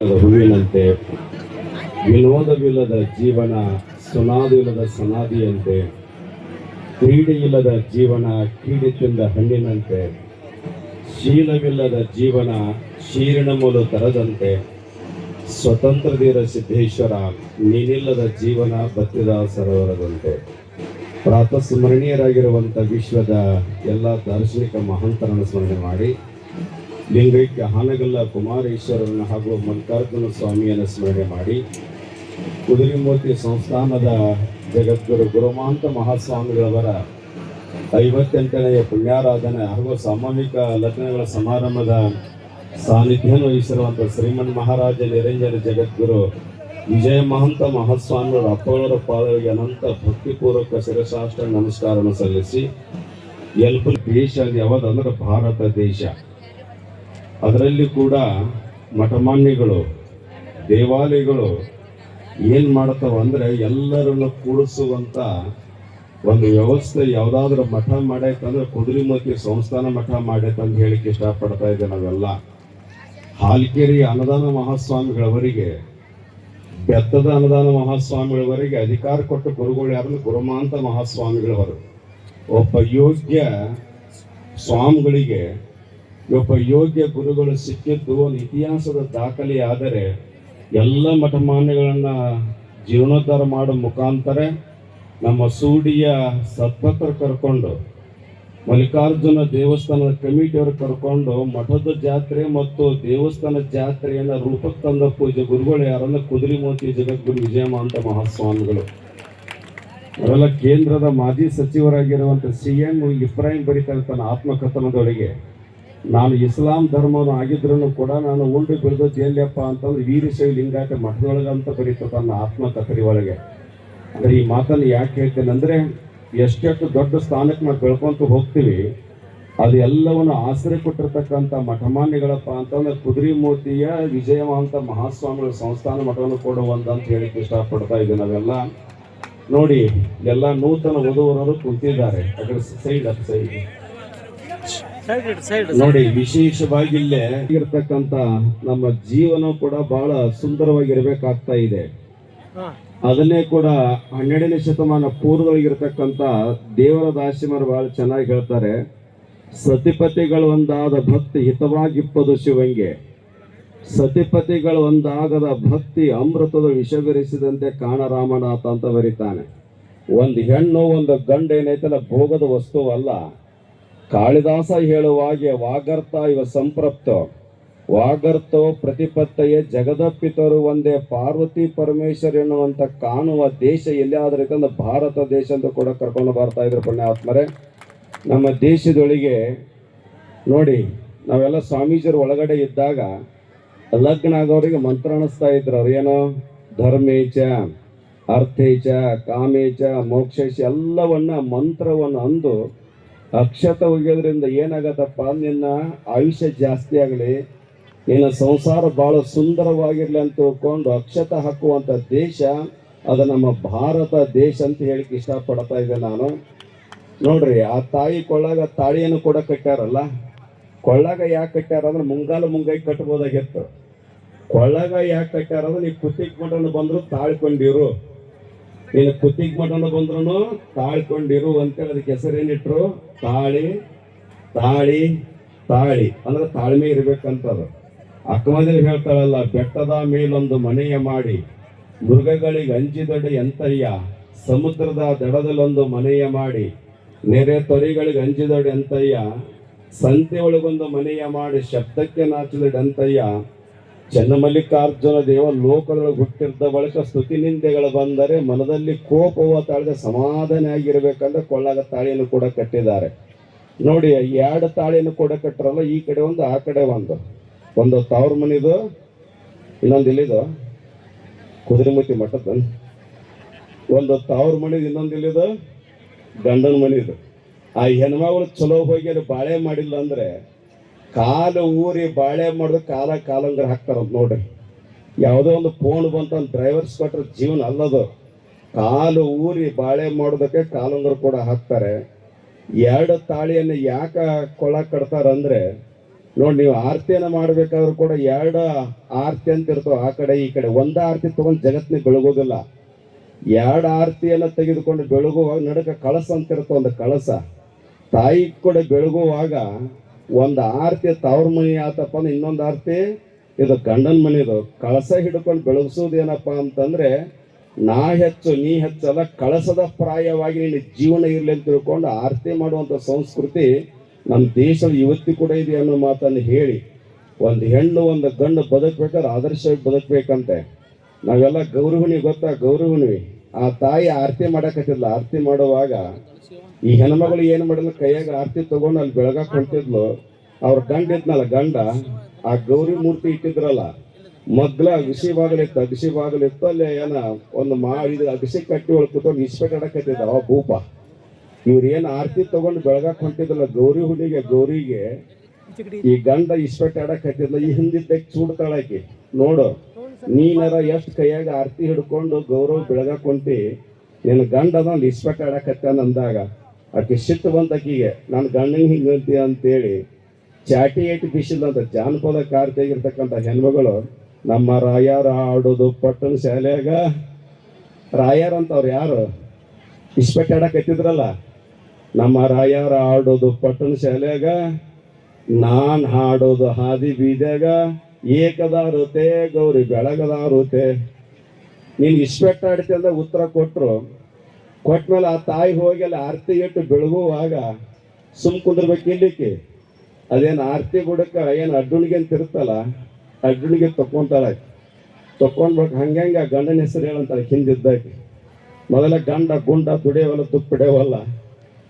ಹೂವಿನಂತೆ ವಿನೋದವಿಲ್ಲದ ಜೀವನ ಸುನಾದಿಲ್ಲದ ಸನಾದಿಯಂತೆ ಕ್ರೀಡೆಯಿಲ್ಲದ ಜೀವನ ಕ್ರೀಡೆ ತಿಂದ ಹಣ್ಣಿನಂತೆ, ಶೀಲವಿಲ್ಲದ ಜೀವನ ಶೀರಿನ ಮೂಲ ತರದಂತೆ ಸ್ವತಂತ್ರದೀರ ಸಿದ್ದೇಶ್ವರ, ನೀನಿಲ್ಲದ ಜೀವನ ಬತ್ತಿದ ಸರೋವರದಂತೆ ಪ್ರಾತಃ ಸ್ಮರಣೀಯರಾಗಿರುವಂಥ ವಿಶ್ವದ ಎಲ್ಲ ದಾರ್ಶನಿಕ ಮಹಂತರನ್ನು ಸ್ಮರಣೆ ಮಾಡಿ. ಲಿಂಗೈಕ್ಯ ಹಾನಗಲ್ಲ ಕುಮಾರೇಶ್ವರನ ಹಾಗೂ ಮಲ್ಲಿಕಾರ್ಜುನ ಸ್ವಾಮಿಯನ್ನು ಸ್ಮರಣೆ ಮಾಡಿ ಕುದುರೆಮೂರ್ತಿ ಸಂಸ್ಥಾನದ ಜಗದ್ಗುರು ಗುರುಮಾಂತ ಮಹಾಸ್ವಾಮಿಗಳವರ ಐವತ್ತೆಂಟನೆಯ ಪುಣ್ಯಾರಾಧನೆ ಹಾಗೂ ಸಾಮೂಹಿಕ ಲಗ್ನಗಳ ಸಮಾರಂಭದ ಸಾನ್ನಿಧ್ಯವನ್ನು ವಹಿಸಿರುವಂಥ ಶ್ರೀಮನ್ ಮಹಾರಾಜ ನಿರಂಜನ ಜಗದ್ಗುರು ವಿಜಯ ಮಹಂತ ಮಹಾಸ್ವಾಮಿಗಳ ಅಪ್ಪವರ ಪಾದಗಳಿಗೆ ಅನಂತ ಭಕ್ತಿಪೂರ್ವಕ ಶಿರಶಾಸ್ತ್ರ ನಮಸ್ಕಾರವನ್ನು ಸಲ್ಲಿಸಿ, ಎಲ್ಪ ದೇಶ ಯಾವುದಂದ್ರೆ ಭಾರತ ದೇಶ. ಅದರಲ್ಲಿ ಕೂಡ ಮಠಮಾನ್ಯಗಳು, ದೇವಾಲಯಗಳು ಏನು ಮಾಡ್ತಾವ ಅಂದರೆ ಎಲ್ಲರನ್ನು ಕೂಡಿಸುವಂಥ ಒಂದು ವ್ಯವಸ್ಥೆ ಯಾವುದಾದ್ರೂ ಮಠ ಮಾಡೈತಂದ್ರೆ ಕುದುರೆಮತಿ ಸಂಸ್ಥಾನ ಮಠ ಮಾಡೈತಂತ ಹೇಳಿಕ್ಕೆ ಇಷ್ಟಪಡ್ತಾ ಇದ್ದೆ ನಾವೆಲ್ಲ. ಹಾಲ್ಕೇರಿ ಅನುದಾನ ಮಹಾಸ್ವಾಮಿಗಳವರಿಗೆ, ಬೆತ್ತದ ಅನುದಾನ ಮಹಾಸ್ವಾಮಿಗಳವರಿಗೆ ಅಧಿಕಾರ ಕೊಟ್ಟು ಗುರುಗಳು ಯಾರು ಗುರುಮಾಂತ ಮಹಾಸ್ವಾಮಿಗಳವರು. ಒಬ್ಬ ಯೋಗ್ಯ ಸ್ವಾಮಿಗಳಿಗೆ ಒಬ್ಬ ಯೋಗ್ಯ ಗುರುಗಳು ಸಿಕ್ಕಿದ್ದು ಒಂದು ಇತಿಹಾಸದ ದಾಖಲೆ ಆದರೆ ಎಲ್ಲ ಮಠಮಾನ್ಯಗಳನ್ನು ಜೀರ್ಣೋದ್ಧಾರ ಮಾಡೋ ಮುಖಾಂತರ ನಮ್ಮ ಸೂಡಿಯ ಸತ್ಪತ್ರ ಕರ್ಕೊಂಡು, ಮಲ್ಲಿಕಾರ್ಜುನ ದೇವಸ್ಥಾನದ ಕಮಿಟಿಯವರು ಕರ್ಕೊಂಡು, ಮಠದ ಜಾತ್ರೆ ಮತ್ತು ದೇವಸ್ಥಾನ ಜಾತ್ರೆಯನ್ನ ರೂಪಕ್ಕೆ ತಂದ ಪೂಜೆ ಗುರುಗಳು ಯಾರನ್ನ? ಮೋತಿ ಜಗದ್ಗುರು ವಿಜಯಮಾಂತ ಮಹಾಸ್ವಾಮಿಗಳು. ಅವೆಲ್ಲ ಕೇಂದ್ರದ ಮಾಜಿ ಸಚಿವರಾಗಿರುವಂಥ ಸಿ ಎಂ ಇಬ್ರಾಹಿಂ ಬರೀತಾರೆ ತನ್ನ ಆತ್ಮಕಥನದೊಳಗೆ ನಾನು ಇಸ್ಲಾಂ ಧರ್ಮವನ್ನು ಆಗಿದ್ರೂ ಕೂಡ ನಾನು ಉಂಡು ಬೆಳೆದು ಎಲ್ಲಿಯಪ್ಪ ಅಂತಂದ್ರೆ ವೀರಶೈವ ಲಿಂಗಾಯತ ಮಠದೊಳಗೆ ಅಂತ ಬರೀತ ತನ್ನ ಆತ್ಮಕಥರಿ ಒಳಗೆ. ಅಂದ್ರೆ ಈ ಮಾತನ್ನು ಯಾಕೆ ಹೇಳ್ತೇನೆ ಅಂದ್ರೆ ಎಷ್ಟೆಷ್ಟು ದೊಡ್ಡ ಸ್ಥಾನಕ್ಕೆ ನಾವು ಬೆಳ್ಕೊಂತ ಹೋಗ್ತೀವಿ, ಅದು ಎಲ್ಲವನ್ನು ಆಶ್ರಯ ಕೊಟ್ಟಿರ್ತಕ್ಕಂಥ ಮಠಮಾನ್ಯಗಳಪ್ಪ ಅಂತಂದ್ರೆ ಕುದುರೆಮೂರ್ತಿಯ ವಿಜಯವಂತ ಮಹಾಸ್ವಾಮಿಗಳ ಸಂಸ್ಥಾನ ಮಠವನ್ನು ಕೊಡುವಂತ ಅಂತ ಹೇಳಿಕ್ಕೆ ಇಷ್ಟಪಡ್ತಾ ಇದ್ದೀನಿ ನಾವೆಲ್ಲ. ನೋಡಿ, ಎಲ್ಲ ನೂತನ ವಧುವರರು ಕುಂತಿದ್ದಾರೆ, ಅದರ ಸೈಡ್ ಅಪ್ ಸೈಡ್ ನೋಡಿ ವಿಶೇಷವಾಗಿ ಇಲ್ಲೇ ಇರ್ತಕ್ಕಂತ ನಮ್ಮ ಜೀವನ ಕೂಡ ಬಹಳ ಸುಂದರವಾಗಿರ್ಬೇಕಾಗ್ತಾ ಇದೆ. ಅದನ್ನೇ ಕೂಡ ಹನ್ನೆರಡನೇ ಶತಮಾನ ಪೂರ್ವದೊಳಗಿರ್ತಕ್ಕಂಥ ದೇವರ ದಾಸಿಮರು ಬಹಳ ಚೆನ್ನಾಗಿ ಹೇಳ್ತಾರೆ. ಸತಿಪತಿಗಳು ಒಂದಾದ ಭಕ್ತಿ ಹಿತವಾಗಿಪ್ಪದು ಶಿವಂಗೆ. ಸತಿಪತಿಗಳು ಒಂದಾಗದ ಭಕ್ತಿ ಅಮೃತದ ವಿಷವಿರಿಸಿದಂತೆ ಕಾಣರಾಮನಾಥ ಅಂತ ಬರೀತಾನೆ. ಒಂದು ಹೆಣ್ಣು ಒಂದು ಗಂಡು ಏನೈತಲ್ಲ ಭೋಗದ ವಸ್ತುವಲ್ಲ ಕಾಳಿದಾಸ ಹೇಳುವಾಗೆ ವಾಗರ್ತ ಇವ ಸಂಪ್ರಪ್ತ. ವಾಗರ್ತೋ ಪ್ರತಿಪತ್ತಯೇ ಜಗದಪ್ಪಿತರು ಒಂದೇ ಪಾರ್ವತಿ ಪರಮೇಶ್ವರ್ ಎನ್ನುವಂತ ಕಾಣುವ ದೇಶ ಎಲ್ಲಿಯಾದ್ರೆ ಅಂದ್ರೆ ಭಾರತ ದೇಶ ಅಂತ ಕೂಡ ಕರ್ಕೊಂಡು ಬರ್ತಾ ಇದ್ರು ಪುಣ್ಯಾತ್ಮರೇ. ನಮ್ಮ ದೇಶದೊಳಗೆ ನೋಡಿ, ನಾವೆಲ್ಲ ಸ್ವಾಮೀಜಿಯರು ಒಳಗಡೆ ಇದ್ದಾಗ ಲಗ್ನ ಆಗೋರಿಗೆ ಮಂತ್ರ ಅನ್ನಿಸ್ತಾ ಇದ್ರು. ಅವ್ರು ಏನೋ? ಧರ್ಮೇಚ, ಅರ್ಥೇಚ, ಕಾಮೇಚ, ಮೋಕ್ಷೇಶ ಎಲ್ಲವನ್ನ ಮಂತ್ರವನ್ನು ಅಂದು ಅಕ್ಷತ ಒಗೆಯೋದ್ರಿಂದ ಏನಾಗತ್ತಪ್ಪ ನಿನ್ನ ಆಯುಷ್ಯ ಜಾಸ್ತಿ ಆಗಲಿ, ನಿನ್ನ ಸಂಸಾರ ಬಹಳ ಸುಂದರವಾಗಿರ್ಲಿ ಅಂತ ತಿಳ್ಕೊಂಡು ಅಕ್ಷತ ಹಾಕುವಂತ ದೇಶ, ಅದು ನಮ್ಮ ಭಾರತ ದೇಶ ಅಂತ ಹೇಳಿಕ್ಕೆ ಇಷ್ಟಪಡ್ತಾ ಇದ್ದೆ ನಾನು. ನೋಡ್ರಿ, ಆ ತಾಯಿ ಕೊಳ್ಳಾಗ ತಾಳಿಯನ್ನು ಕೂಡ ಕಟ್ಟಾರಲ್ಲ ಕೊಳ್ಳಾಗ ಯಾಕೆ ಕಟ್ಟಾರ ಅಂದ್ರೆ ಮುಂಗಾಲು ಮುಂಗಾಯಿ ಕಟ್ಬೋದಾಗಿತ್ತು. ಕೊಳ್ಳಾಗ ಯಾಕೆ ಕಟ್ಟಾರ ಅಂದ್ರೆ ನೀವು ಕುತ್ತಿಗೆ ಬಂದರು ಬಂದ್ರು ತಾಳ್ಕೊಂಡಿರು. ನೀನು ಕುತ್ತಿಗೆ ಮಠನ ಬಂದ್ರು ತಾಳ್ಕೊಂಡಿರು ಅಂತೇಳಿ ಅದಕ್ಕೆ ಹೆಸರೇನಿಟ್ರು? ತಾಳಿ ತಾಳಿ ತಾಳಿ. ಅಂದ್ರೆ ತಾಳ್ಮೆ ಇರ್ಬೇಕಂತದು. ಅಕ್ಕಮದೇವಿ ಹೇಳ್ತಾಳಲ್ಲ, ಬೆಟ್ಟದ ಮೇಲೊಂದು ಮನೆಯ ಮಾಡಿ, ಮೃಗಗಳಿಗೆ ಅಂಜಿದೊಡೆ ಎಂತಯ್ಯ ಸಮುದ್ರದ ದಡದಲ್ಲೊಂದು ಮನೆಯ ಮಾಡಿ, ನೆರೆ ತೊರೆಗಳಿಗೆ ಅಂಜಿದೊಡೆ ಎಂತಯ್ಯ ಸಂತೆ ಒಳಗೊಂದು ಮನೆಯ ಮಾಡಿ, ಶಬ್ದಕ್ಕೆ ನಾಚಿದೊಡೆ ಎಂತಯ್ಯ ಚನ್ನಮಲ್ಲಿಕಾರ್ಜುನ ದೇವ ಲೋಕದೊಳಗೆ ಹುಟ್ಟಿದ್ದ ಬಳಿಕ ಸ್ತುತಿ ನಿಂದೆಗಳು ಬಂದರೆ ಮನದಲ್ಲಿ ಕೋಪವ ತಾಳಿದ ಸಮಾಧಾನ ಆಗಿರ್ಬೇಕಂದ್ರೆ ಕೊಳ್ಳಾಗ ತಾಳಿಯನ್ನು ಕೂಡ ಕಟ್ಟಿದ್ದಾರೆ. ನೋಡಿ ಎರಡು ತಾಳಿಯನ್ನು ಕೂಡ ಕಟ್ಟರಲ್ಲ ಈ ಕಡೆ ಒಂದು, ಆ ಕಡೆ ಒಂದು. ಒಂದು ತವ್ರ ಮನಿದು ಇನ್ನೊಂದು ಇಲ್ಲಿದು ಕುದುರೆಮುತಿ ಮಠದ ಒಂದು ತವ್ರ ಮನಿದು ಇನ್ನೊಂದು ಇಲ್ಲಿದು ಗಂಡನ ಮನಿದು. ಆ ಹೆಣ್ಮಗಳು ಚಲೋ ಹೋಗಿ ಅದು ಬಾಳೆ ಮಾಡಿಲ್ಲ ಅಂದ್ರೆ ಕಾಲು ಊರಿ ಬಾಳೆ ಮಾಡಿದ್ರೆ ಕಾಲ ಕಾಲಂಗ್ರ ಹಾಕ್ತಾರಂತ ನೋಡ್ರಿ. ಯಾವುದೋ ಒಂದು ಫೋನ್ ಬಂತ ಡ್ರೈವರ್ಸ್ ಕೊಟ್ರೆ ಜೀವನ ಅಲ್ಲದು. ಕಾಲು ಊರಿ ಬಾಳೆ ಮಾಡೋದಕ್ಕೆ ಕಾಲಂಗ್ರ ಕೂಡ ಹಾಕ್ತಾರೆ. ಎರಡು ತಾಳಿಯನ್ನು ಯಾಕೆ ಕೊಳ ಕಟ್ತಾರಂದ್ರೆ, ನೋಡಿ ನೀವು ಆರ್ತಿಯನ್ನು ಮಾಡ್ಬೇಕಾದ್ರೂ ಕೂಡ ಎರಡು ಆರತಿ ಅಂತ ಇರ್ತವೆ ಆ ಕಡೆ ಈ ಕಡೆ. ಒಂದ ಆರತಿ ತಗೊಂಡು ಜಗತ್ತಿನ ಬೆಳಗೋದಿಲ್ಲ. ಎರಡು ಆರತಿಯನ್ನು ತೆಗೆದುಕೊಂಡು ಬೆಳಗುವಾಗ ನಡಕ ಕಳಸ ಅಂತ ಇರ್ತವೆ ಒಂದು ಕಳಸ. ತಾಯಿ ಕೂಡ ಬೆಳಗುವಾಗ ಒಂದು ಆರತಿ ತವ್ರ ಮನಿ ಆತಪ್ಪ ಅಂದ್ರೆ ಇನ್ನೊಂದು ಆರತಿ, ಇದು ಗಂಡನ ಮನೆದು ಕಳಸ ಹಿಡ್ಕೊಂಡು ಬೆಳಗಿಸೋದು ಏನಪ್ಪ ಅಂತಂದ್ರೆ, ನಾ ಹೆಚ್ಚು, ನೀ ಹೆಚ್ಚಲ್ಲ ಕಳಸದ ಪ್ರಾಯವಾಗಿ ನಿನ್ನ ಜೀವನ ಇರಲಿ ಅಂತ ತಿಳ್ಕೊಂಡು ಆರತಿ ಮಾಡುವಂಥ ಸಂಸ್ಕೃತಿ ನಮ್ಮ ದೇಶದ ಯುವತಿ ಕೂಡ ಇದೆ ಅನ್ನೋ ಮಾತನ್ನು ಹೇಳಿ, ಒಂದು ಹೆಣ್ಣು, ಒಂದು ಗಂಡು ಬದುಕ್ಬೇಕಾದ್ರೆ ಆದರ್ಶವಾಗಿ ಬದುಕಬೇಕಂತೆ. ನಾವೆಲ್ಲ ಗೌರವಣಿ ಗೊತ್ತಾ? ಗೌರವಣಿ ಆ ತಾಯಿ ಆರತಿ ಮಾಡಕತ್ತಿದ್ಲ. ಆರತಿ ಮಾಡುವಾಗ ಈ ಹೆಣ್ಮಗಳು ಏನ್ ಮಾಡಿದ್ಲು? ಕೈಯಾಗ ಆರತಿ ತಗೊಂಡು ಅಲ್ಲಿ ಬೆಳಗಾಕ್ ಹೊಂಟಿದ್ಲು. ಅವ್ರ ಗಂಡ ಇದ್ನಲ್ಲ, ಗಂಡ. ಆ ಗೌರಿ ಮೂರ್ತಿ ಇಟ್ಟಿದ್ರಲ್ಲ, ಮಗ್ಲ ಅಗಸಿ ಬಾಗಿಲಿತ್ತು ಅಗಸಿ ಬಾಗಿಲಿತ್ತು. ಅಲ್ಲಿ ಏನ ಒಂದು ಮಾ ಇದು ಅಗಸಿ ಕಟ್ಟಿ ಒಳಗೆ ಕೂತ್ಕೊಂಡು ಇಸ್ಪೆಟ್ ಅವ ಭೂಪ ಇವ್ರು ಏನ್ ಆರತಿ ತಗೊಂಡು ಬೆಳಗಾಕ್ ಹೊಂಟಿದ್ರಲ್ಲ, ಗೌರಿ ಹುಡಿಗೆ ಗೌರಿಗೆ ಈ ಗಂಡ ಇಸ್ಪೆಟ್ ಆಡಕತ್ತಿದ್ಲ ಈ ಹಿಂದಿದ್ದ ಚೂಡ್ತಾಳಾಕಿ, ನೋಡು. ನೀನರ ಎಷ್ಟು ಕೈಯಾಗ ಆರತಿ ಹಿಡ್ಕೊಂಡು ಗೌರವ ಬೆಳಗಾಕ್ ಕುಂತಿ ನಿನ್ನ ಗಂಡ ಅದೊಂದು ಆಡಕತ್ತಾನ ಅಂದಾಗ, ಆಕೆ ಸಿಟ್ಟು ಬಂತ ಆಕಿಗೆ ನಾನು ಗಂಡನ ಅಂತ ಅಂತೇಳಿ ಚಾಟಿ ಏಟಿ ಬಿಸಿದಂತ ಜಾನಪದ ಕಾರ್ತಿಯಾಗಿರ್ತಕ್ಕಂಥ ಹೆಣ್ಮಗಳು, ನಮ್ಮ ರಾಯರ ಆಡೋದು ಪಟ್ಟಣ ಶಾಲೆಯಾಗ. ರಾಯರ್ ಅಂತವ್ರು ಯಾರು? ಇಸ್ಪೆಕ್ಟ್ ಆಡಕತ್ತಿದ್ರಲ್ಲ. ನಮ್ಮ ರಾಯರ ಆಡೋದು ಪಟ್ಟಣ ಶಾಲೆಯಾಗ. ನಾನು ಹಾಡೋದು ಹಾದಿ ಬೀದ್ಯಾಗ. ಏಕದಾರುತೆ ಗೌರಿ ಬೆಳಗದಾರುತೆ ನೀನು ಆಡ್ತಿ ಅಂತ ಉತ್ತರ ಕೊಟ್ಟರು ಕೊಟ್ಟಮೇಲೆ ಆ ತಾಯಿ ಹೋಗಿ ಅಲ್ಲಿ ಆರತಿ ಇಟ್ಟು ಬೆಳಗುವಾಗ ಸುಮ್ ಕುಂದಿರ್ಬೇಕು ಇಲ್ಲಿಕ್ಕೆ ಅದೇನು ಆರತಿ ಬುಡಕ ಏನು ಅಡ್ಡುಣಿಗೆ ಅಂತ ಇರುತ್ತಲ್ಲ ಅಡ್ಡುಣಿಗೆ ತಕೊಂಡ್ಬೇಕು ಹಂಗಂಗೆ ಆ ಗಂಡನ ಹೆಸರು ಹೇಳಂತಾಳೆ ಹಿಂದಿದ್ದಾಕಿ ಮೊದಲ ಗಂಡ, ಗುಂಡ ದುಡಿಯವಲ್ಲ ತುಪ್ಪ ಇನ್ನೊಬ್ಬರು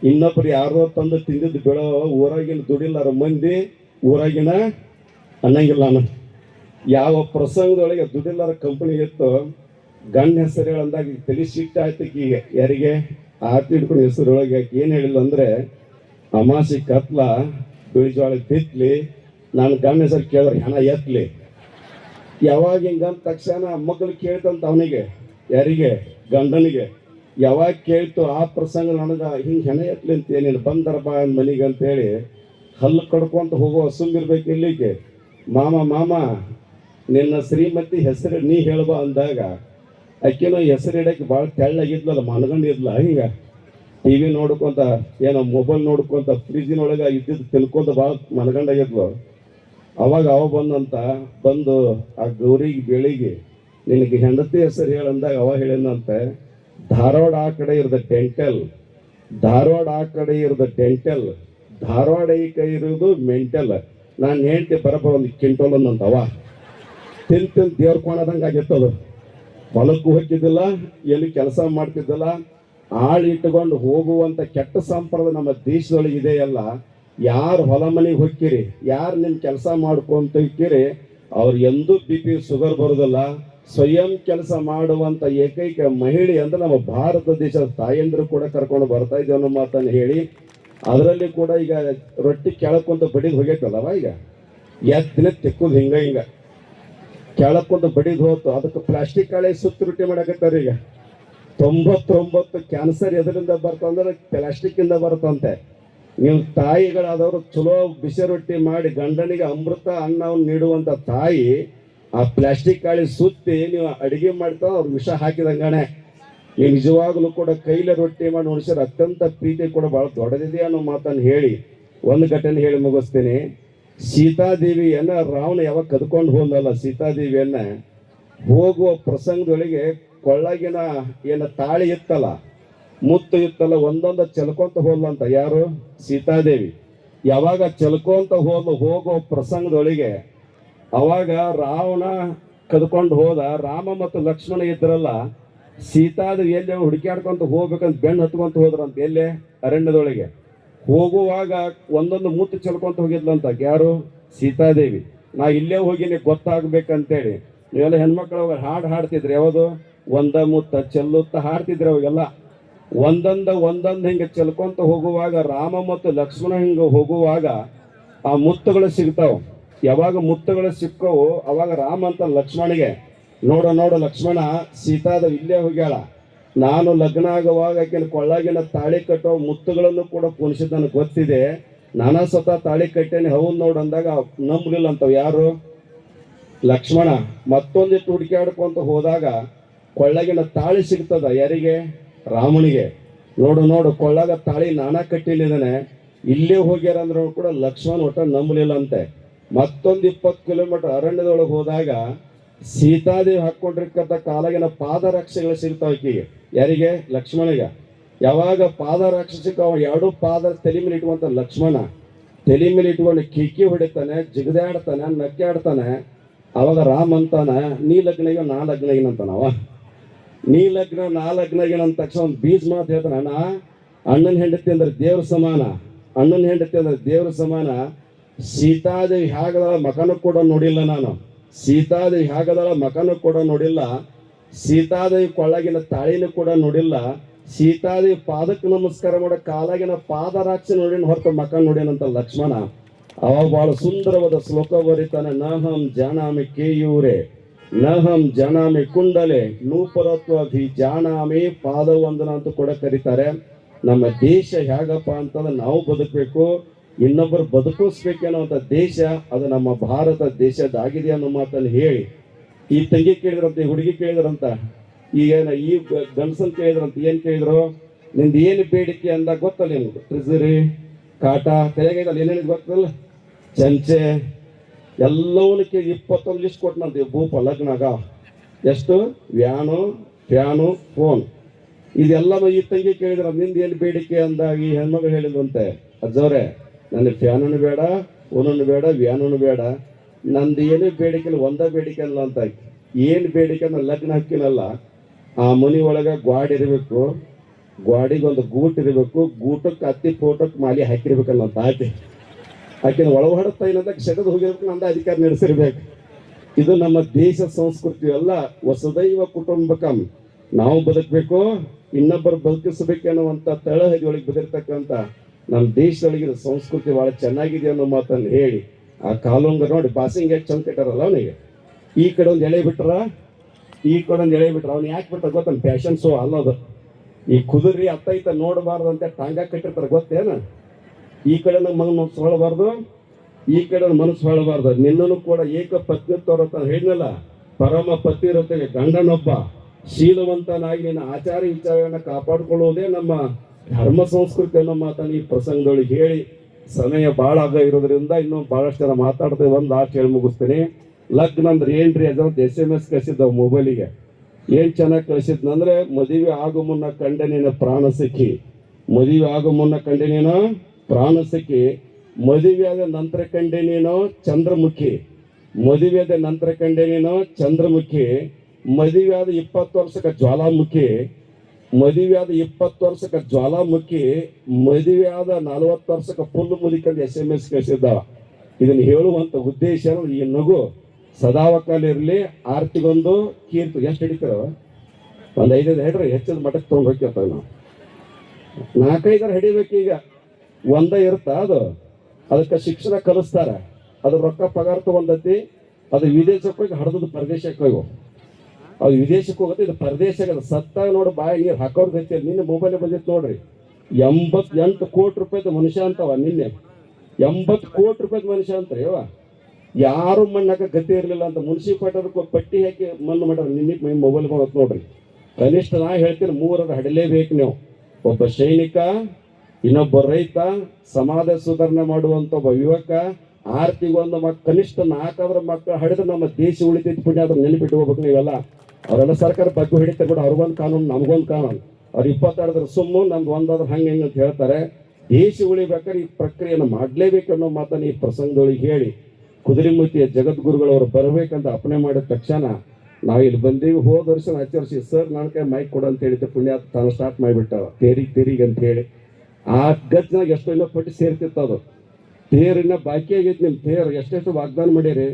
ಇನ್ನೊಬ್ರು ಯಾರೋ ತಂದು ತಿಂದಿದ್ದು ಬೆಳೋ ಊರಾಗಿನ ದುಡಿಲಾರ ಮಂದಿ, ಊರಾಗಿನ ಅನ್ನಂಗಿಲ್ಲ ಅನ್ನ ಯಾವ ಪ್ರಸಂಗದೊಳಗೆ ದುಡಿಲಾರ ಕಂಪನಿ ಇತ್ತು, ಗಂಡ ಹೆಸರು ಹೇಳಂದಾಗ ತಲೆ ಸಿಟ್ಟು ಈಗ ಯಾರಿಗೆ? ಆರ್ತಿ ಹಿಡ್ಕೊಂಡು ಹೆಸರೊಳಗೆ ಏನು ಹೇಳಿಲ್ಲ ಅಂದ್ರೆ, ಅಮಾಸಿ ಕತ್ಲ ಬಿಳಿಜೋಳ ಬಿತ್ಲಿ ನಾನು ಗಂಡ ಹೆಸರು ಕೇಳಿದ್ರೆ ಹಣ ಎತ್ತಲಿ ಯಾವಾಗ ಹಿಂಗಂದ ತಕ್ಷಣ ಮಕ್ಕಳು ಕೇಳ್ತಂತ ಅವನಿಗೆ, ಯಾರಿಗೆ? ಗಂಡನಿಗೆ. ಯಾವಾಗ ಕೇಳ್ತು, ಆ ಪ್ರಸಂಗ ನನಗೆ ಹಿಂಗೆ ಹೆಣ ಎತ್ತಲಿ ಅಂತ ಏನೇನು ಬಂದರ ಬಾ ಮನೆಗೆ ಅಂತೇಳಿ ಹಲ್ಲು ಕಡ್ಕೊಂತ ಹೋಗೋ ಸುಮ್ಮಿರ್ಬೇಕು ಇಲ್ಲಿಗೆ. ಮಾಮ ಮಾಮ ನಿನ್ನ ಶ್ರೀಮತಿ ಹೆಸರು ನೀ ಹೇಳುವ ಅಂದಾಗ ಆಕೆನೋ ಹೆಸರು ಇಡಕ್ಕೆ ಭಾಳ ತೆಳ್ಳಗಿದ್ಲಲ್ಲ, ಮನಗಂಡಿದ್ಲ? ಹಿಂಗ? ಟಿ ವಿ ನೋಡ್ಕೊಂತ, ಏನೋ ಮೊಬೈಲ್ ನೋಡ್ಕೊಂತ ಫ್ರಿಜ್ಜಿನೊಳಗೆ ಇದ್ದಿದ್ದು ತಿನ್ಕೊಂತ ಭಾಳ ಮನಗಂಡಾಗಿದ್ಲು. ಅವಾಗ ಅವ ಬಂದಂತ, ಬಂದು ಆ ಗೌರಿಗೆ ಬೆಳಿಗ್ಗೆ, ನಿನಗೆ ಹೆಂಡತಿ ಹೆಸರು ಹೇಳಂದಾಗ ಅವ ಹೇಳಿದಂತೆ, ಧಾರವಾಡ ಆ ಕಡೆ ಇರ್ದ ಡೆಂಟಲ್ ಧಾರವಾಡ ಆ ಕಡೆ ಇರ್ದ ಡೆಂಟಲ್ ಧಾರವಾಡ ಈ ಕೈ ಇರೋದು ಮೆಂಟಲ್. ನಾನು ಹೇಳ್ತಿ ಬರಬ ಒಂದು ಕಿಂಟೋಲ್ ಅವ. ತಿನ್ ತಿನ್ ದೇವ್ರ ಕೋಣದಂಗೆ ಆಗಿತ್ತದು ಹೊಲಕ್ಕೂ ಹೋಗಿದ್ದಿಲ್ಲ, ಎಲ್ಲಿ ಕೆಲಸ ಮಾಡ್ತಿದ್ದಿಲ್ಲ, ಆಳು ಇಟ್ಟುಕೊಂಡು ಹೋಗುವಂತ ಕೆಟ್ಟ ಸಂಪ್ರದಾಯ ನಮ್ಮ ದೇಶದೊಳಗೆ ಇದೆಯಲ್ಲ ಯಾರು ಹೊಲ ಮನೆಗೆ ಹೊಕ್ಕಿರಿ ಯಾರು ನಿಮ್ಮ ಕೆಲಸ ಮಾಡ್ಕೊಂತ ಇಕ್ಕಿರಿ ಅವ್ರು ಎಂದೂ ಬಿ ಪಿ ಶುಗರ್ ಬರೋದಿಲ್ಲ. ಸ್ವಯಂ ಕೆಲಸ ಮಾಡುವಂತ ಏಕೈಕ ಮಹಿಳೆ ಅಂದ್ರೆ ನಮ್ಮ ಭಾರತ ದೇಶದ ತಾಯಂದಿರು ಕೂಡ ಕರ್ಕೊಂಡು ಬರ್ತಾ ಇದ್ದೇವೆ ಅನ್ನೋ ಮಾತನ್ನು ಹೇಳಿ, ಅದರಲ್ಲಿ ಕೂಡ ಈಗ ರೊಟ್ಟಿ ಕೆಳಕೊಂತ ಬಡಿದು ಹೋಗೈತಲ್ಲವ ಈಗ? ಎತ್ತಿನ ತೆಕ್ಕುದು ಹಿಂಗ ಹಿಂಗ. ಕೆಳಕೊಂತ ಬಡಿದು ಹೋತು. ಅದಕ್ಕೆ ಪ್ಲಾಸ್ಟಿಕ್ ಕಳೆ ಸುತ್ತ ರೊಟ್ಟಿ ಮಾಡಕತ್ತಾರ ಈಗ. ತೊಂಬತ್ತೊಂಬತ್ತು ಕ್ಯಾನ್ಸರ್ ಎದರಿಂದ ಬರ್ತಂದ್ರೆ ಪ್ಲಾಸ್ಟಿಕ್ ಇಂದ ಬರ್ತಂತೆ ನೀವು ತಾಯಿಗಳಾದವರು ಚಲೋ ಬಿಸಿ ರೊಟ್ಟಿ ಮಾಡಿ ಗಂಡನಿಗೆ ಅಮೃತ ಅನ್ನವನ್ನು ನೀಡುವಂತ ತಾಯಿ ಆ ಪ್ಲಾಸ್ಟಿಕ್ ಕಾಳಿ ಸುತ್ತಿ ನೀವು ಅಡಿಗೆ ಮಾಡ್ತಾ ಅವ್ರು ವಿಷ ಹಾಕಿದಂಗಣೆ ನೀವು ನಿಜವಾಗ್ಲೂ ಕೂಡ ಕೈಲಿ ರೊಟ್ಟಿ ಮಾಡಿ ಉಣಿಸಿದ್ರೆ ಅತ್ಯಂತ ಪ್ರೀತಿ ಕೂಡ ಬಹಳ ದೊಡ್ಡದಿದೆ ಅನ್ನೋ ಮಾತನ್ನು ಹೇಳಿ, ಒಂದು ಘಟನೆ ಹೇಳಿ ಮುಗಿಸ್ತೀನಿ. ಸೀತಾದೇವಿಯನ್ನ ರಾವಣ ಯಾವಾಗ ಕದ್ಕೊಂಡು ಹೋದಲ್ಲ ಸೀತಾದೇವಿಯನ್ನ, ಹೋಗುವ ಪ್ರಸಂಗದೊಳಗೆ ಕೊಳ್ಳಗಿನ ಏನ ತಾಳಿ ಇತ್ತಲ್ಲ, ಮುತ್ತು ಇತ್ತಲ್ಲ, ಒಂದೊಂದು ಚಲ್ಕೊಂತ ಹೋದ್ಲಂತ. ಯಾರು? ಸೀತಾದೇವಿ. ಯಾವಾಗ ಚಲ್ಕೊಂತ ಹೋದ ಹೋಗೋ ಪ್ರಸಂಗದೊಳಗೆ ಅವಾಗ ರಾವಣ ಕದ್ಕೊಂಡು ಹೋದ, ರಾಮ ಮತ್ತು ಲಕ್ಷ್ಮಣ ಇದ್ರಲ್ಲ, ಸೀತಾದೇವಿ ಎಲ್ಲಿ ಹುಡುಕ್ಯಾಡ್ಕೊಂತ ಹೋಗ್ಬೇಕಂತ ಬೆನ್ನು ಹತ್ಕೊಂತ ಹೋದ್ರಂತ. ಎಲ್ಲೇ? ಅರಣ್ಯದೊಳಗೆ. ಹೋಗುವಾಗ ಒಂದೊಂದು ಮುತ್ತು ಚೆಲ್ಕೊಂತ ಹೋಗಿದ್ಲಂತ. ಯಾರು? ಸೀತಾದೇವಿ. ನಾ ಇಲ್ಲೇ ಹೋಗಿನಿ ಗೊತ್ತಾಗ್ಬೇಕಂತೇಳಿ. ನೀವೆಲ್ಲ ಹೆಣ್ಮಕ್ಳು ಅವಾಗ ಹಾಡು ಹಾಡ್ತಿದ್ರಿ. ಯಾವುದು? ಒಂದ ಮುತ್ತ ಚೆಲ್ಲುತ್ತ ಹಾಡ್ತಿದ್ರಿ ಅವಾಗೆಲ್ಲ. ಒಂದೊಂದ ಒಂದೊಂದು ಹಿಂಗೆ ಚೆಲ್ಕೊಂತ ಹೋಗುವಾಗ, ರಾಮ ಮತ್ತು ಲಕ್ಷ್ಮಣ ಹಿಂಗೆ ಹೋಗುವಾಗ ಆ ಮುತ್ತುಗಳು ಸಿಗ್ತಾವ. ಯಾವಾಗ ಮುತ್ತುಗಳು ಸಿಕ್ಕವು ಅವಾಗ ರಾಮ ಅಂತ ಲಕ್ಷ್ಮಣಿಗೆ, ನೋಡು ನೋಡು ಲಕ್ಷ್ಮಣ ಸೀತಾದ ಇಲ್ಲೇ ಹೋಗ್ಯಾಳ. ನಾನು ಲಗ್ನ ಆಗುವಾಗ ಆಕಿನ ಕೊಳ್ಳಾಗಿನ ತಾಳಿ ಕಟ್ಟೋ ಮುತ್ತುಗಳನ್ನು ಕೂಡ ಪುನಿಸಿದ ನನಗೆ ಗೊತ್ತಿದೆ. ನಾನಾ ಸ್ವತಃ ತಾಳಿ ಕಟ್ಟೇನೆ, ಹೌದು ನೋಡು ಅಂದಾಗ ನಂಬಲಿಲ್ಲ ಅಂತವ್ ಯಾರು? ಲಕ್ಷ್ಮಣ ಮತ್ತೊಂದಿಟ್ಟು ಹುಡುಕಾಡ್ಕೊಂತ ಹೋದಾಗ ಕೊಳ್ಳಗಿನ ತಾಳಿ ಸಿಗ್ತದ ಯಾರಿಗೆ? ರಾಮನಿಗೆ. ನೋಡು ನೋಡು, ಕೊಳ್ಳಾಗ ತಾಳಿ ನಾನಾ ಕಟ್ಟಿಲಿದ್ದಾನೆ. ಇಲ್ಲೇ ಹೋಗ್ಯಾರ ಅಂದ್ರೂ ಕೂಡ ಲಕ್ಷ್ಮಣ ಒಟ್ಟ ನಂಬಲಿಲ್ಲ ಅಂತೆ. ಮತ್ತೊಂದು ಇಪ್ಪತ್ತು ಕಿಲೋಮೀಟರ್ ಅರಣ್ಯದೊಳಗೆ ಹೋದಾಗ ಸೀತಾದೇವಿ ಹಾಕೊಂಡಿರ್ತಕ್ಕಂಥ ಕಾಲಾಗಿನ ಪಾದರಕ್ಷೆಗಳು ಸಿಗ್ತಾವ ಈಕೆಗೆ ಯಾರಿಗೆ? ಲಕ್ಷ್ಮಣಿಗೆ. ಯಾವಾಗ ಪಾದರಕ್ಷೆ ಸಿಗ್ತಾವ ಎರಡು ಪಾದ ತಲೆ ಮೇಲೆ ಇಟ್ಕೊಂತ ಲಕ್ಷ್ಮಣ. ತಲೆ ಮೇಲೆ ಇಟ್ಕೊಂಡು ಕಿಕ್ಕಿ ಹೊಡಿತಾನೆ, ಜಿಗದಾಡ್ತಾನೆ ನಕ್ಕಾಡ್ತಾನೆ ಅವಾಗ ರಾಮ್ ಅಂತಾನ, ನೀ ಲಗ್ನಗ ನಾ ಲಗ್ನಗಿನ ಅವ ನೀ ಲಗ್ನ, ನಾ ಲಗ್ನಗಿನ ಅಂದ ತಕ್ಷಣ ಒಂದು ಬೀಜ ಮಾತು ಹೇಳ್ತಾನೆ, ಅಣ್ಣ, ಅಣ್ಣನ ಹೆಂಡತಿ ಅಂದ್ರೆ ದೇವ್ರ ಸಮಾನ. ಅಣ್ಣನ ಹೆಂಡತಿ ಅಂದ್ರೆ ದೇವ್ರ ಸಮಾನ. ಸೀತಾದೇವಿ ಹೇಗದ ಮಕನ ಕೂಡ ನೋಡಿಲ್ಲ ನಾನು. ಸೀತಾದೇವಿ ಹೇಗದಳ ಮಕನ ಕೂಡ ನೋಡಿಲ್ಲ. ಸೀತಾದೇವಿ ಕೊಳಗಿನ ತಾಳಿನೂ ಕೂಡ ನೋಡಿಲ್ಲ. ಸೀತಾದೇವಿ ಪಾದಕ್ಕೆ ನಮಸ್ಕಾರ ಮಾಡೋ ಕಾಲಾಗಿನ ಪಾದರಾಕ್ಷಿ ನೋಡಿನ ಹೊರತು ಮಕ ನೋಡಿನಂತ ಲಕ್ಷ್ಮಣ. ಅವ ಬಹಳ ಸುಂದರವಾದ ಶ್ಲೋಕ ಬರೀತಾನೆ, ನಹಂ ಜಾನಾಮಿ ಕೇಯೂರೆ, ನಹಂ ಜಾನಾಮಿ ಕುಂಡಲೆ ನೂಪರತ್ವ ಭಿ ಜಾನಾಮಿ ಪಾದವಂದನ ಅಂತ ಕೂಡ ಕರೀತಾರೆ. ನಮ್ಮ ದೇಶ ಹೇಗಪ್ಪ ಅಂತಂದ್ರೆ ನಾವು ಬದುಕಬೇಕು ಇನ್ನೊಬ್ಬರು ಬದುಕಿಸ್ಬೇಕನ್ನುವಂಥ ದೇಶ ಅದು ನಮ್ಮ ಭಾರತ ದೇಶದಾಗಿದೆ ಅನ್ನೋ ಮಾತನ್ನು ಹೇಳಿ. ಈ ತಂಗಿ ಕೇಳಿದ್ರಂತ, ಈ ಹುಡುಗಿ ಕೇಳಿದ್ರಂತ. ಈಗ ಈ ಗಂಡಸನ್ ಕೇಳಿದ್ರಂತ, ಏನ್ ಕೇಳಿದ್ರು? ನಿಂದ ಏನು ಬೇಡಿಕೆ ಅಂದ ಗೊತ್ತಲ್ಲ ನಿಮ್ಗೆ ಟ್ರಿಸರಿ ಕಾಟ ತೆಗೆದಲ್ಲ ಹೇಳಿದ್ ಗೊತ್ತಲ್ಲ? ಚಂಚೆ ಎಲ್ಲವನ್ನ ಕೇಳಿ ಇಪ್ಪತ್ತೊಂದು ಲಿಸ್ಟ್ ಕೊಟ್ಟನಂತ ಭೂಪ ಲಗ್ನಾಗ. ಎಷ್ಟು? Van, fan, phone. ಇದೆಲ್ಲ ಈ ತಂಗಿ ಕೇಳಿದ್ರ, ನಿಂದ ಏನು ಬೇಡಿಕೆ ಅಂದಾಗ ಈ ಹೆಣ್ಮಗಳು ಹೇಳಿದ್ರಂತೆ. ಅಜ್ಜವ್ರೆ ನನಗೆ ಫ್ಯಾನನು ಬೇಡ ಒನನು ಬೇಡ ವ್ಯಾನನು ಬೇಡ. ನಂದು ಏನೇ ಬೇಡಿಕೆ ಇಲ್ಲ, ಒಂದ ಬೇಡಿಕೆ ಅಲ್ಲ ಅಂತ ಏನು ಬೇಡಿಕೆ ಅಂದ್ರೆ ಲಗ್ನ ಹಾಕಿನಲ್ಲ ಆ ಮನಿ ಒಳಗ ಗ್ವಾಡ್ ಇರಬೇಕು, ಗ್ವಾಡಿಗೆ ಒಂದು ಗೂಟ್ ಇರಬೇಕು, ಗೂಟಕ್ಕೆ ಹತ್ತಿ ಫೋಟೋಕ್ಕೆ ಮಾಲಿ ಹಾಕಿರ್ಬೇಕಲ್ಲ ಅಂತ ಆಯ್ತು. ಆಕಿನ ಒಳಗಡೆ ಇಲ್ಲ ಸೆಗದು ಹೋಗಿರ್ಬೇಕು, ನಂದ ಅಧಿಕಾರ ನಡೆಸಿರ್ಬೇಕು. ಇದು ನಮ್ಮ ದೇಶ ಸಂಸ್ಕೃತಿ ಅಲ್ಲ, ವಸುದೈವ ಕುಟುಂಬಕಂ. ನಾವು ಬದುಕಬೇಕು, ಇನ್ನೊಬ್ಬರು ತಳಹದಿ ತಳಹದಿಯೊಳಗೆ ಬೆದಿರ್ತಕ್ಕಂಥ ನಮ್ಮ ದೇಶದೊಳಗಿನ ಸಂಸ್ಕೃತಿ ಬಹಳ ಚೆನ್ನಾಗಿದೆ ಅನ್ನೋ ಮಾತನ್ನು ಹೇಳಿ, ಆ ಕಾಲುಂಗ ನೋಡಿ, ಬಾಸಿಂಗ್ ಎಷ್ಟು ಚಂದ ಅವನಿಗೆ. ಈ ಕಡೆ ಒಂದು ಎಳೆ ಬಿಟ್ರ? ಈ ಕಡೆ ಒಂದು ಎಳೆ ಬಿಟ್ರ? ಅವ್ನು ಯಾಕೆ ಬಿಟ್ಟ ಗೊತ್ತ ಫ್ಯಾಷನ್ ಶೋ ಅಲ್ಲದು ಈ ಕುದುರೆ ಅತ್ತೈತ ನೋಡಬಾರ್ದು ಅಂತ ಟಾಂಗ ಕಟ್ಟಿರ್ತಾರೆ, ಗೊತ್ತೇನು? ಈ ಕಡೆ ನಮ್ಮ ಮನಸ್ಸು ಹೊಳಬಾರ್ದು, ಈ ಕಡೆ ಮನಸ್ಸು ಹೊಳಬಾರ್ದು. ನಿನ್ನನು ಕೂಡ ಏಕ ಅಂತ ಹೇಳಿದ್ನಲ್ಲ? ಪರಮ ಪತ್ನಿ ಇರುತ್ತೆ ಗಂಡನೊಬ್ಬ. ಶೀಲವಂತನಾಗಿ ನಿನ್ನ ಆಚಾರ ವಿಚಾರಗಳನ್ನ ಕಾಪಾಡಿಕೊಳ್ಳುವುದೇ ನಮ್ಮ ಧರ್ಮ ಸಂಸ್ಕೃತಿ ಅನ್ನೋ ಮಾತನ್ನು ಈ ಪ್ರಸಂಗದೊಳಗೆ ಹೇಳಿ ಸಮಯ ಭಾಳ ಆಗ ಇರೋದ್ರಿಂದ ಇನ್ನೂ ಭಾಳಷ್ಟು ಜನ ಮಾತಾಡ್ತೇವೆ ಒಂದು ಆಟ ಹೇಳಿ ಮುಗಿಸ್ತೀನಿ. ಲಗ್ನ ಅಂದ್ರೆ ಏನ್ರಿ ಅದಂತ ಎಸ್ ಎಂ ಎಸ್ ಕಳಿಸಿದ್ದವು ಮೊಬೈಲಿಗೆ ಏನ್ ಚೆನ್ನಾಗಿ ಕಳಿಸಿದ್ನಂದ್ರೆ, ಮದುವೆ ಆಗೋ ಮುನ್ನ ಕಂಡೆ ನೀನು ಪ್ರಾಣ ಸಿಕ್ಕಿ. ಮದುವೆ ಆಗೋ ಮುನ್ನ ಕಂಡೆ ನೀನು ಪ್ರಾಣ ಸಿಕ್ಕಿ. ಆದ ನಂತರ ನೀನು ಚಂದ್ರಮುಖಿ. ಆದ ನಂತರ ನೀನು ಚಂದ್ರಮುಖಿ. ಆದ ಇಪ್ಪತ್ತು ವರ್ಷಕ್ಕೆ ಜ್ವಾಲಾಮುಖಿ. ಮದುವೆಯಾದ ಇಪ್ಪತ್ತು ವರ್ಷಕ್ಕೆ ಜ್ವಾಲಾಮುಖಿ, ಮದುವೆಯಾದ ನಲವತ್ತು ವರ್ಷಕ್ಕೆ ಫುಲ್ ಮುದಿಕೊಂಡು ಎಸ್ ಎಂ ಎಸ್ ಕಳಿಸಿದ್ದಾವ ಇದನ್ನು ಹೇಳುವಂತ ಉದ್ದೇಶ ಈ ನಗು ಸದಾವಕಾಲ ಇರಲಿ, ಆರ್ತಿಗೊಂದು ಕೀರ್ತಿ, ಎಷ್ಟು ಹಿಡಿತಾರ ಒಂದು ಐದೈದು ಹೇಳ್ರಿ ಹೆಚ್ಚದ ಮಠಕ್ಕೆ ತೊಗೊಂಡು ಹೋಗ್ತಿರ್ತಾವೆ ನಾವು ನಾಲ್ಕೈದರ ಹಿಡಿಬೇಕು ಈಗ. ಒಂದ ಇರುತ್ತ ಅದು. ಅದಕ್ಕೆ ಶಿಕ್ಷಣ ಕಲಿಸ್ತಾರ. ಅದು ರೊಕ್ಕ ಪಗಾರ ತಗೊಂಡತಿ ಅದು ವಿದೇಶಕ್ಕೆ ಹೋಗಿ ಹಡ್ದದ್ದು ಪರದೇಶಕ್ಕೆ ಹೋಗು ಅದು ವಿದೇಶಕ್ಕೆ ಹೋಗುತ್ತೆ, ಇದು ಪರದೇಶಕ್ಕೆ ಅದು ಸತ್ತಾಗ ನೋಡಿ, ಬಾಯಿ ನೀರು ಹಾಕೋರ್ ಗತಿ ನಿನ್ನೆ ಮೊಬೈಲ್ ಬಂದಿತ್ತು ನೋಡ್ರಿ. ಎಂಬತ್ತೆಂಟು ಕೋಟಿ ರೂಪಾಯಿದ ಮನುಷ್ಯ ಅಂತವ ನಿನ್ನೆ. ಎಂಬತ್ತು ಕೋಟಿ ರೂಪಾಯಿದ ಮನುಷ್ಯ ಅಂತ ಇವ ಯಾರು ಮಣ್ಣಾಕ ಗತಿ ಇರಲಿಲ್ಲ ಅಂತ ಮುನ್ಸಿಪಾಲ್ಟಿ ಪಟ್ಟಿ ಹಾಕಿ ಮಣ್ಣು ಮಾಡ್ಯಾರ ನಿನ್ನೆ ಮೊಬೈಲ್ ಬಂದತ್ ನೋಡ್ರಿ. ಕನಿಷ್ಠ ನಾ ಹೇಳ್ತೀನಿ, ಮೂರರ ಹಡಲೇಬೇಕು ನೀವು. ಒಬ್ಬ ಸೈನಿಕ, ಇನ್ನೊಬ್ಬ ರೈತ, ಸಮಾಜ ಸುಧಾರಣೆ ಮಾಡುವಂತ ಒಬ್ಬ ಯುವಕ, ಆರ್ತಿಗೊಂದು ಮಕ್ಕ ಮಕ್ ಕನಿಷ್ಠ ನಾಲ್ಕಾದ್ರ ಮಕ್ಕಳು ಹಡಿದ್ರೆ ನಮ್ಮ ದೇಶ ಉಳಿತೈತಿ ಪುಣ್ಯ ಅದ್ರ ನೆನಪಿಟ್ಟು ಹೋಗ್ಬೇಕು ನೀವೆಲ್ಲ. ಅವರೆಲ್ಲ ಸರ್ಕಾರ ಬಗ್ಗೆ ಹಿಡಿತಾರೆ ಕೂಡ, ಅವ್ರಿಗೊಂದು ಕಾನೂನು, ನಮಗೊಂದು ಕಾನೂನು. ಅವ್ರು ಇಪ್ಪತ್ತಾರದ್ರ ಸುಮ್ಮು ನಮ್ದು ಒಂದಾದ್ರೆ ಹಂಗೆ ಹೆಂಗೆ ಅಂತ ಹೇಳ್ತಾರೆ. ದೇಶ ಉಳಿಬೇಕಾದ್ರೆ ಈ ಪ್ರಕ್ರಿಯೆಯನ್ನು ಮಾಡಲೇಬೇಕು ಅನ್ನೋ ಮಾತನ್ನು ಈ ಪ್ರಸಂಗದೊಳಗೆ ಹೇಳಿ, ಕುದುರೆಮುತಿಯ ಜಗದ್ಗುರುಗಳವರು ಬರಬೇಕಂತ ಅಪ್ಪಣೆ ಮಾಡಿದ ತಕ್ಷಣ ನಾವು ಇಲ್ಲಿ ಬಂದೀವಿ, ಹೋದ ವರ್ಷ ಆಚರಿಸಿ ಸರ್ ನನ್ನ ಕೈ ಮೈಕ್ ಕೊಡು ಅಂತ ಹೇಳಿದ್ದೆ ಪುಣ್ಯ ತಾನು ಸ್ಟಾರ್ಟ್ ಮಾಡಿಬಿಟ್ಟ. ತೇರಿಗೆ ತೇರಿಗೆ ಅಂತ ಹೇಳಿ. ಆ ಗಜ್ಜನಾಗ ಎಷ್ಟೋ ಇನ್ನೂ ಪಟ್ಟಿ ಸೇರ್ತಿತ್ತು ಅದು. ತೇರಿನ ಬಾಕಿ ಆಗೈತೆ ನಿಮ್ಮ ತೇರು ಎಷ್ಟೆಷ್ಟು ವಾಗ್ದಾನ ಮಾಡೀರಿ?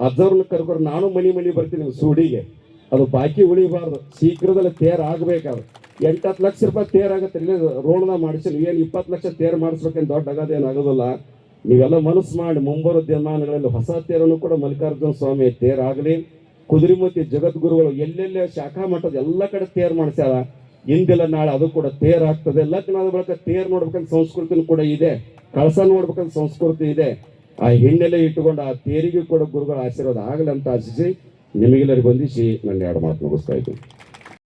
ಅಜ್ಜವ್ರನ್ನ ಕರ್ಕೊಂಡು ನಾನು ಮನಿ ಮನಿ ಬರ್ತೀನಿ ಸೂಡಿಗೆ. ಅದು ಬಾಕಿ ಉಳಿಬಾರ್ದು. ಶೀಘ್ರದಲ್ಲಿ ತೇರ್ ಆಗ್ಬೇಕಾದ್ರೆ. ಹತ್ತು ಲಕ್ಷ ರೂಪಾಯಿ ತೇರ್ ಆಗತ್ತೆ. ಇಲ್ಲಿ ರೋಡ್ನ ಮಾಡಿಸಿ ಏನು ಇಪ್ಪತ್ತು ಲಕ್ಷ ತೇರ್ ಮಾಡಿಸ್ಬೇಕೇನು ದೊಡ್ಡ ಆಗೋದಿಲ್ಲ. ನೀವೆಲ್ಲ ಮನಸ್ಸು ಮಾಡಿ ಮುಂಬರುವ ದಿನಮಾನಗಳಲ್ಲಿ ಹೊಸ ತೇರನ್ನು ಕೂಡ ಮಲ್ಲಿಕಾರ್ಜುನ ಸ್ವಾಮಿ ತೇರಾಗಲಿ ಕುದುರೆಮತಿ ಜಗದ್ಗುರುಗಳು ಎಲ್ಲೆಲ್ಲೇ ಶಾಖಾ ಮಠದ ಎಲ್ಲ ಕಡೆ ತೇರ್ ಮಾಡಿಸ್ಯಾರ. ಹಿಂದೆಲ್ಲ ನಾಳೆ ಅದು ಕೂಡ ತೇರ್ ಆಗ್ತದೆ. ಲಗ್ನದ ಬಳಿಕ ತೇರ್ ನೋಡ್ಬೇಕಂತ ಸಂಸ್ಕೃತಿನೂ ಕೂಡ ಇದೆ. ಕಳಸ ನೋಡ್ಬೇಕಂತ ಸಂಸ್ಕೃತಿ ಇದೆ. ಆ ಹಿನ್ನೆಲೆ ಇಟ್ಟುಕೊಂಡು ಆ ತೇರಿಗೆ ಕೂಡ ಗುರುಗಳ ಆಶೀರ್ವಾದ ಆಗಲಿ ಅಂತ ಆಶಿಸಿ ನಿಮಗೆಲ್ಲರಿಗೂ ಬಂದಿಸಿ ನನ್ನ ಎರಡು ಮಾತು ಮುಗಿಸ್ತಾ ಇದ್ದೀನಿ.